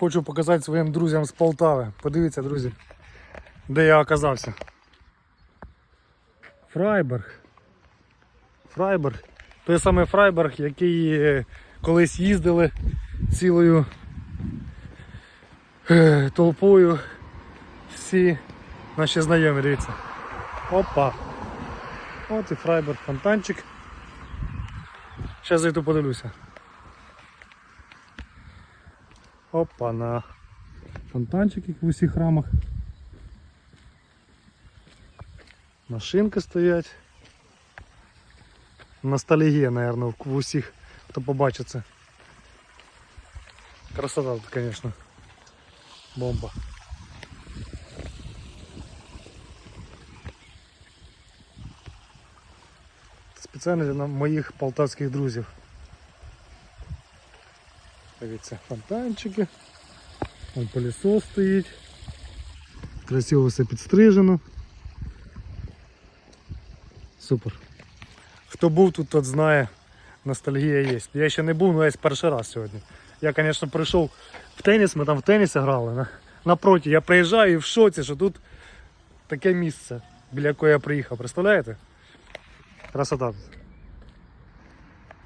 хочу показати своїм друзям з Полтави. Подивіться, друзі, де я оказався. Фрайберг. Фрайберг. Той самий Фрайберг, який е, колись їздили цілою е, толпою всі наші знайомі, дивіться. Опа. От і Фрайберг фонтанчик. Зараз зайду подивлюся. Опа на фонтанчик, як в усіх храмах. Машинки стоять. Ностальгія, наверное, в усіх, хто побачить це. Красота тут, конечно. Бомба. Спеціально для моїх полтавських друзів. Дивіться, фонтанчики. Вон пылесос стоїть. Красиво все підстрижено. Супер. Хто був тут, тот знає, ностальгія є. Я ще не був, але я перший раз сьогодні. Я, звісно, прийшов в теніс, ми там в теніс грали. На, напроти, я приїжджаю і в шоці, що тут таке місце, біля якого я приїхав. Представляєте? Красота.